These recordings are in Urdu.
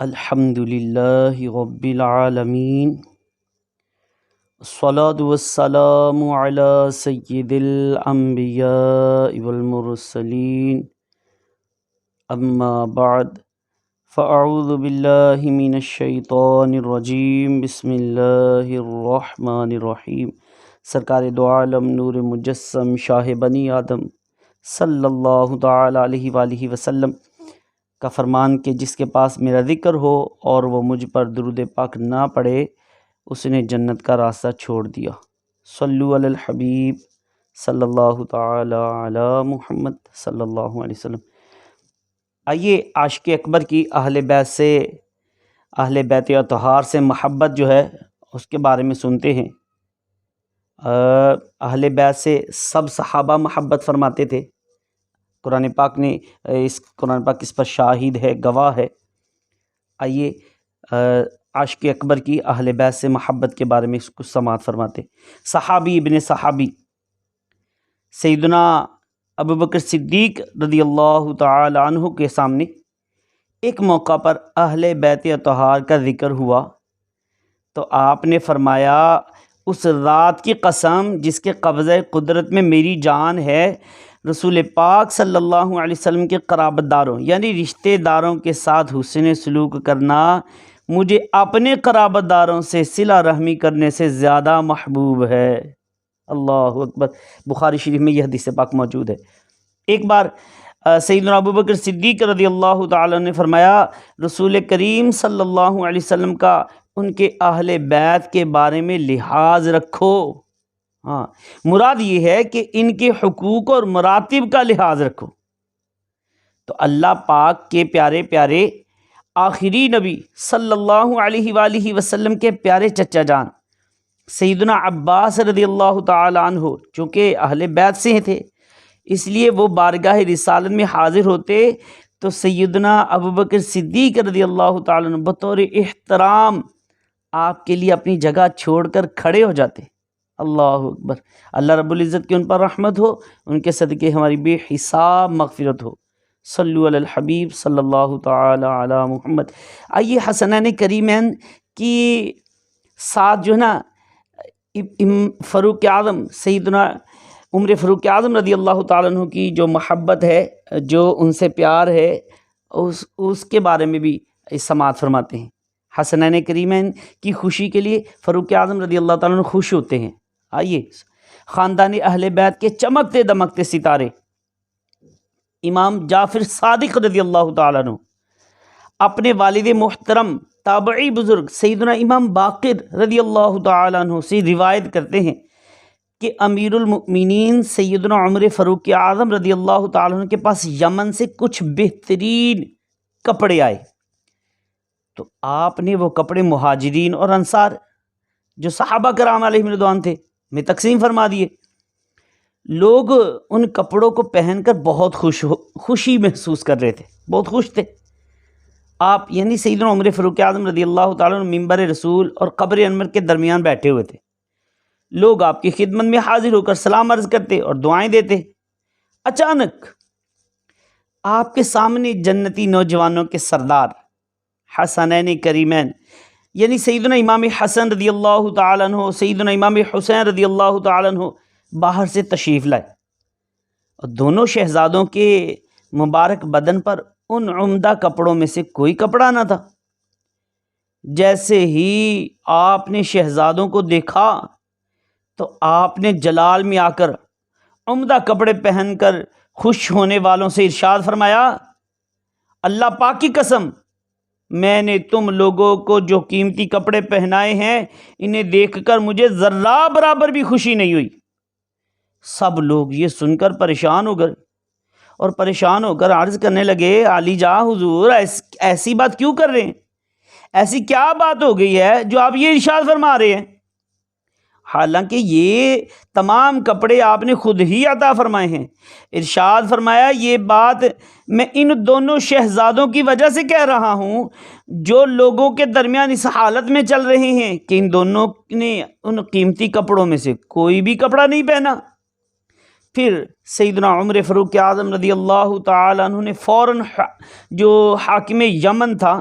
الحمد للہ رب العالمین الصلاة والسلام على سید الانبیاء والمرسلین اما بعد فاعوذ باللہ من الشیطان الرجیم بسم اللہ الرحمن الرحیم سرکار دو عالم نور مجسم شاہ بنی آدم صلی اللہ تعالی علیہ وآلہ وسلم کا فرمان کہ جس کے پاس میرا ذکر ہو اور وہ مجھ پر درود پاک نہ پڑے، اس نے جنت کا راستہ چھوڑ دیا۔ صلو علی الحبیب صلی اللہ تعالی علی محمد صلی اللہ علیہ وسلم۔ آئیے عاشق اکبر کی اہل بیت سے، اہل بیت اتحار سے محبت جو ہے، اس کے بارے میں سنتے ہیں۔ اہل بیت سے سب صحابہ محبت فرماتے تھے۔ قرآن پاک نے، اس قرآن پاک اس پر شاہد ہے، گواہ ہے۔ آئیے عاشق اکبر کی اہل بیت سے محبت کے بارے میں کچھ سماعت فرماتے صحابی، ابن صحابی۔ سیدنا ابو بکر صدیق رضی اللہ تعالی عنہ کے سامنے ایک موقع پر اہل بیت اتحار کا ذکر ہوا۔ تو آپ نے فرمایا، اس رات کی قسم جس کے قبضہ قدرت میں میری جان ہے رسول پاک صلی اللہ علیہ وسلم کے قرابت داروں یعنی رشتہ داروں کے ساتھ حسن سلوک کرنا مجھے اپنے قرابت داروں سے، صلہ رحمی کرنے سے زیادہ محبوب ہے۔ اللہ اکبر۔ بخاری شریف میں یہ حدیث پاک موجود ہے۔ ایک بار سیدنا ابو بکر صدیق رضی اللہ تعالی نے فرمایا، رسول کریم صلی اللہ علیہ وسلم کا ان کے اہل بیت کے بارے میں لحاظ رکھو۔ ہاں۔ مراد یہ ہے کہ ان کے حقوق اور مراتب کا لحاظ رکھو۔ تو اللہ پاک کے پیارے پیارے آخری نبی صلی اللہ علیہ وآلہ وسلم کے پیارے چچا جان، سیدنا عباس رضی اللہ تعالیٰ عنہ، چونکہ اہل بیت سے تھے، اس لیے وہ بارگاہ رسالت میں حاضر ہوتے تو سیدنا ابوبکر صدیق رضی اللہ تعالیٰ عنہ بطور احترام آپ کے لیے اپنی جگہ چھوڑ کر کھڑے ہو جاتے۔ اللہ اکبر۔ اللہ رب العزت کی ان پر رحمت ہو، ان کے صدقے ہماری بے حساب مغفرت ہو۔ صلو علی الحبیب صلی اللہ تعالی علی محمد۔ آئیے حسنین کریمین کی ساتھ جو ہے نا فروق اعظم، سیدنا عمر فروق اعظم رضی اللہ تعالیٰ عنہ کی جو محبت ہے، جو ان سے پیار ہے، اس اس کے بارے میں بھی سماعت فرماتے ہیں۔ حسنین کریمین کی خوشی کے لیے فروق اعظم رضی اللہ تعالیٰ عنہ خوش ہوتے ہیں۔ آئیے۔ خاندانی اہل بیت کے چمکتے دمکتے ستارے۔ امام جعفر صادق رضی اللہ تعالیٰ عنہ۔ اپنے والد محترم، تابعی بزرگ سیدنا امام باقر رضی اللہ تعالیٰ عنہ سے روایت کرتے ہیں کہ امیر المؤمنین سیدنا عمر فروق اعظم رضی اللہ تعالیٰ عنہ کے پاس یمن سے کچھ بہترین کپڑے آئے۔ تو آپ نے وہ کپڑے مہاجرین اور انصار جو صحابہ کرام علیہ مردوان تھے میں تقسیم فرما دیے۔ لوگ ان کپڑوں کو پہن کر بہت خوش خوشی محسوس کر رہے تھے، بہت خوش تھے۔ آپ یعنی سیدنا عمر فروق اعظم رضی اللہ تعالیٰ ممبر رسول اور قبر انمر کے درمیان بیٹھے ہوئے تھے۔ لوگ آپ کی خدمت میں حاضر ہو کر سلام عرض کرتے اور دعائیں دیتے۔ اچانک آپ کے سامنے جنتی نوجوانوں کے سردار، حسنین کریمین یعنی سیدنا امام حسن رضی اللہ تعالیٰ عنہ، سیدنا امام حسین رضی اللہ تعالیٰ عنہ باہر سے تشریف لائے۔ اور دونوں شہزادوں کے مبارک بدن پر ان عمدہ کپڑوں میں سے کوئی کپڑا نہ تھا۔ جیسے ہی آپ نے شہزادوں کو دیکھا، تو آپ نے جلال میں آ کر عمدہ کپڑے پہن کر خوش ہونے والوں سے ارشاد فرمایا، اللہ پاک کی قسم میں نے تم لوگوں کو جو قیمتی کپڑے پہنائے ہیں، انہیں دیکھ کر مجھے ذرہ برابر بھی خوشی نہیں ہوئی۔ سب لوگ یہ سن کر پریشان ہو گئے اور پریشان ہو کر عرض کرنے لگے، علی جا، حضور ایسی بات کیوں کر رہے ہیں؟ ایسی کیا بات ہو گئی ہے جو آپ یہ ارشاد فرما رہے ہیں؟ حالانکہ یہ تمام کپڑے آپ نے خود ہی عطا فرمائے ہیں۔ ارشاد فرمایا، یہ بات میں ان دونوں شہزادوں کی وجہ سے کہہ رہا ہوں، جو لوگوں کے درمیان اس حالت میں چل رہے ہیں کہ ان دونوں نے ان قیمتی کپڑوں میں سے کوئی بھی کپڑا نہیں پہنا۔ پھر سیدنا عمر فروق اعظم رضی اللہ تعالیٰ عنہ نے فوراً جو حاکم یمن تھا،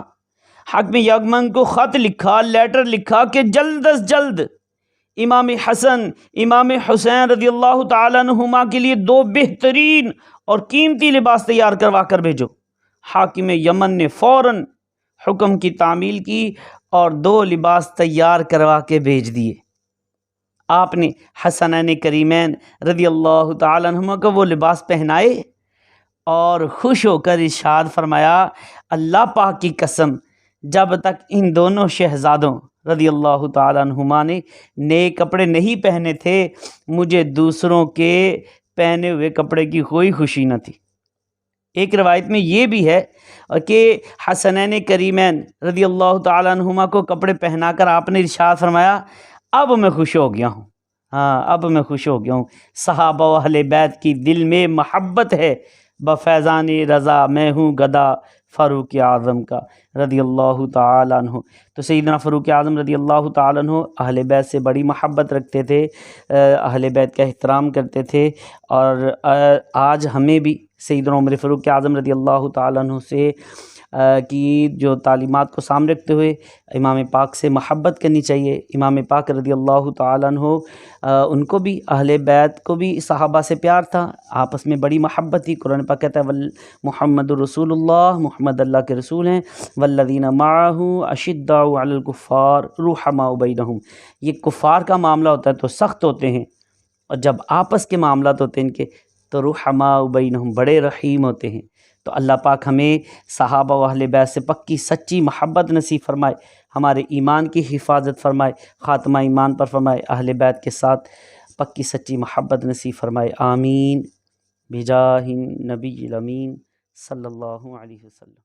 حاکم یغمن کو خط لکھا، لیٹر لکھا کہ جلد از جلد امام حسن، امام حسین رضی اللہ تعالیٰ عنہما کے لیے دو بہترین اور قیمتی لباس تیار کروا کر بھیجو۔ حاکم یمن نے فوراً حکم کی تعمیل کی اور دو لباس تیار کروا کے بھیج دیے۔ آپ نے حسنین کریمین رضی اللہ تعالیٰ عنہما کو وہ لباس پہنائے اور خوش ہو کر ارشاد فرمایا، اللہ پاک کی قسم جب تک ان دونوں شہزادوں رضی اللہ تعالیٰ عنہما نے نئے کپڑے نہیں پہنے تھے، مجھے دوسروں کے پہنے ہوئے کپڑے کی کوئی خوشی نہ تھی۔ ایک روایت میں یہ بھی ہے کہ حسنین کریمین رضی اللہ تعالیٰ عنہما کو کپڑے پہنا کر آپ نے ارشاد فرمایا، اب میں خوش ہو گیا ہوں۔ ہاں اب میں خوش ہو گیا ہوں۔ صحابہ و اہل بیت کی دل میں محبت ہے، بفیضان رضا میں ہوں گدا فاروق اعظم کا، رضی اللہ تعالیٰ عنہ۔ تو سیدنا فاروق اعظم رضی اللہ تعالیٰ عنہ اہل بیت سے بڑی محبت رکھتے تھے اہل بیت کا احترام کرتے تھے۔ اور آج ہمیں بھی سیدنا عمر فاروق اعظم رضی اللہ تعالیٰ عنہ سے کی جو تعلیمات کو سامنے رکھتے ہوئے امام پاک سے محبت کرنی چاہیے۔ امام پاک رضی اللہ تعالیٰ عنہ ان کو بھی، اہل بیت کو بھی صحابہ سے پیار تھا۔ آپس میں بڑی محبت تھی۔ قرآن پاک کہتا ہے محمد الرسول اللہ، محمد اللہ کے رسول ہیں۔ والذین معاہ اشداء علی الکفار روحما بینہم۔ یہ کفار کا معاملہ ہوتا ہے تو سخت ہوتے ہیں۔ اور جب آپس کے معاملات ہوتے ہیں ان کے، تو روحما بینہم، بڑے رحیم ہوتے ہیں۔ تو اللہ پاک ہمیں صحابہ و اہل بیت سے پکی سچی محبت نصیب فرمائے، ہمارے ایمان کی حفاظت فرمائے، خاتمہ ایمان پر فرمائے، اہل بیت کے ساتھ پکی سچی محبت نصیب فرمائے۔ آمین۔ بجاہ نبی الامین صلی اللہ علیہ وسلم۔